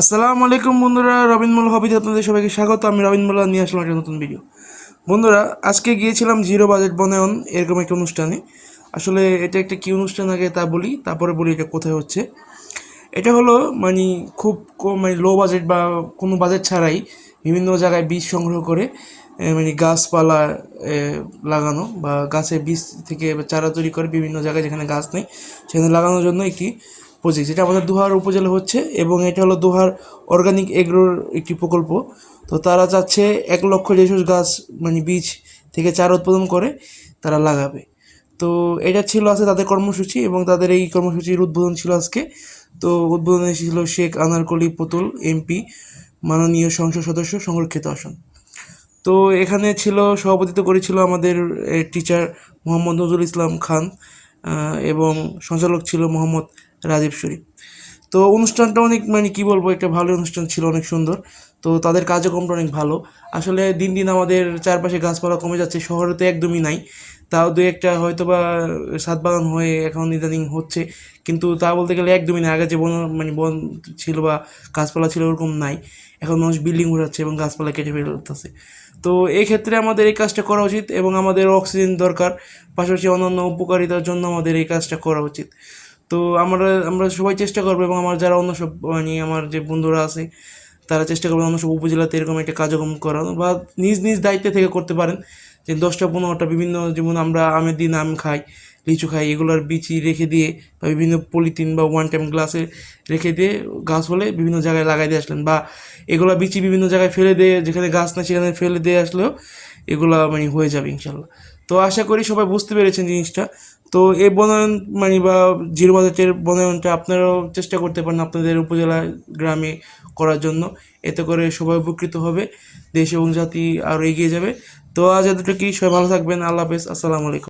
আসসালামু আলাইকুম বন্ধুরা রবিন মোল্লা হবিতে আপনাদের সবাইকে স্বাগত। আমি রবিন মোল্লা নিয়ে আসলাম একটা নতুন ভিডিও বন্ধুরা, আজকে গিয়েছিলাম জিরো বাজেট বনায়ন, এরকম একটা অনুষ্ঠানে। আসলে এটা একটা কি অনুষ্ঠান আগে তা বলি, তারপরে বলি এটা কোথায় হচ্ছে। এটা হলো মানে খুব মানে লো বাজেট বা কোনো বাজেট ছাড়াই বিভিন্ন জায়গায় বীজ সংগ্রহ করে মানে গাছপালা লাগানো বা গাছের বীজ থেকে চারা তৈরি করে বিভিন্ন জায়গায় যেখানে গাছ নেই, সেখানে লাগানোর জন্য একটি প্রজেক্ট যেটা আমাদের দোহার উপজেলা হচ্ছে এবং এটা হলো দোহার অর্গানিক এগ্রোর একটি প্রকল্প। তো তারা চাচ্ছে এক লক্ষ যেসব গাছ মানে বীজ থেকে চারা উৎপাদন করে তারা লাগাবে। তো এটা ছিল আছে তাদের কর্মসূচি এবং তাদের এই কর্মসূচির উদ্বোধন ছিল আজকে। তো উদ্বোধনে এসেছিল শেখ আনারকলি পুতুল, এমপি, মাননীয় সংসদ সদস্য, সংরক্ষিত আসন। তো এখানে ছিল, সভাপতিত্ব করেছিল আমাদের টিচার মোহাম্মদ নজরুল ইসলাম খান। এবং সঞ্চালক ছিল মোহাম্মদ রাজীব শরীফ। তো অনুষ্ঠানটা অনেক মানে কি বলব, একটা ভালো অনুষ্ঠান ছিল, অনেক সুন্দর। তো তাদের কার্যক্রমটা অনেক ভালো। আসলে দিন দিন আমাদের চারপাশে গাছপালা কমে যাচ্ছে, শহরে তো একদমই নাই। তাও দু একটা হয়তো বা সাত বাগান হয়ে এখন ইদানিং হচ্ছে, কিন্তু তা বলতে গেলে একদমই না আগে যে বন মানে বন ছিল বা গাছপালা ছিল ওরকম নাই। এখন মানুষ বিল্ডিং উড়াচ্ছে এবং গাছপালা কেটে ফেলতেছে। তো এই ক্ষেত্রে আমাদের এই কাজটা করা উচিত এবং আমাদের অক্সিজেন দরকার, পাশাপাশি অন্যান্য উপকারিতার জন্য আমাদের এই কাজটা করা উচিত। তো আমরা আমরা সবাই চেষ্টা করব এবং আমার যারা অন্য সব মানে আমার যে বন্ধুরা আছে, তারা চেষ্টা করবেন অন্য সব উপজেলাতে এরকম একটা কার্যক্রম করানো বা নিজ নিজ দায়িত্বে থেকে করতে পারেন। যে দশটা, পনেরোটা বিভিন্ন, যেমন আমরা আমের দিন আম খাই, লিচু খাই, এগুলোর বিচি রেখে দিয়ে বা বিভিন্ন পলিথিন বা ওয়ান টাইম গ্লাসে রেখে দিয়ে গাছ হলে বিভিন্ন জায়গায় লাগাই দিয়ে আসলেন বা এগুলো বিচি বিভিন্ন জায়গায় ফেলে দিয়ে, যেখানে গাছ না সেখানে ফেলে দিয়ে আসলেও এগুলো মানে হয়ে যাবে ইনশাল্লাহ। তো আশা করি সবাই বুঝতে পেরেছেন জিনিসটা। তো এই বনায়ন মানে বা জিরো বাজেটের বনায়নটা আপনারাও চেষ্টা করতে পারেন আপনাদের উপজেলা গ্রামে করার জন্য। এতে করে সবাই উপকৃত হবে, দেশ এবং জাতি আরও এগিয়ে যাবে। তো আজ এতটুকুই, সবাই ভালো থাকবেন, আল্লাহ হাফেজ, আসসালামু আলাইকুম।